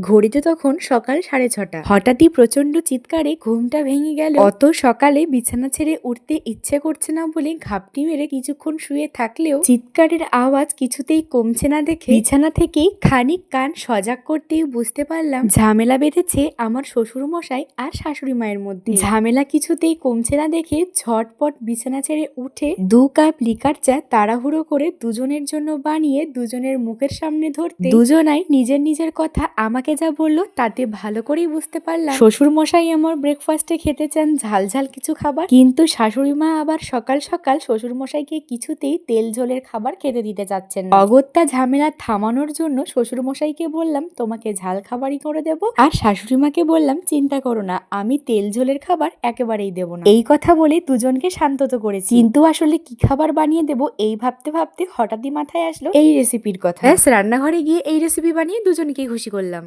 ঘড়িতে তখন সকাল সাড়ে ছটা। হঠাৎই প্রচণ্ড চিৎকারে ঘুমটা ভেঙে গেল। অত সকালে বিছানা ছেড়ে উঠতে ইচ্ছে করছে না বলে ঘাপটি মেরে কিছুক্ষণ শুয়ে থাকলেও চিৎকারের আওয়াজ কিছুতেই কমছে না দেখে বিছানা থেকেই খানিক কান সজাগ করতেই বুঝতে পারলাম ঝামেলা বেঁধেছে আমার শ্বশুর মশাই আর শাশুড়ি মায়ের মধ্যে। ঝামেলা কিছুতেই কমছে না দেখে ঝটপট বিছানা ছেড়ে উঠে দু কাপ লিকার চা তাড়াহুড়ো করে দুজনের জন্য বানিয়ে দুজনের মুখের সামনে ধরতে দুজনাই নিজের নিজের কথা আমাকে যা বলল তাতে ভালো করেই বুঝতে পারলাম। শ্বশুর মশাই আমার ব্রেকফাস্টে খেতে চান, ঝাল ঝাল কিছু খাবার। কিন্তু শাশুড়ি মা আবার সকাল সকাল শ্বশুর মশাইকে কিছুতেই তেল ঝোলের খাবার খেতে দিতে চাচ্ছেন। অগত্যা ঝামেলা থামানোর জন্য শ্বশুর মশাইকে বললাম, তোমাকে ঝাল খাবারই করে দেব। আর শাশুড়ি মাকে বললাম, চিন্তা করো না, আমি তেল ঝোলের খাবার একেবারেই দেবো না। এই কথা বলে দুজনকে শান্তত করেছি। কিন্তু আসলে কি খাবার বানিয়ে দেব এই ভাবতে ভাবতে হঠাৎই মাথায় আসলো এই রেসিপির কথা। ব্যাস, রান্নাঘরে গিয়ে এই রেসিপি বানিয়ে দুজনকেই খুশি করলাম।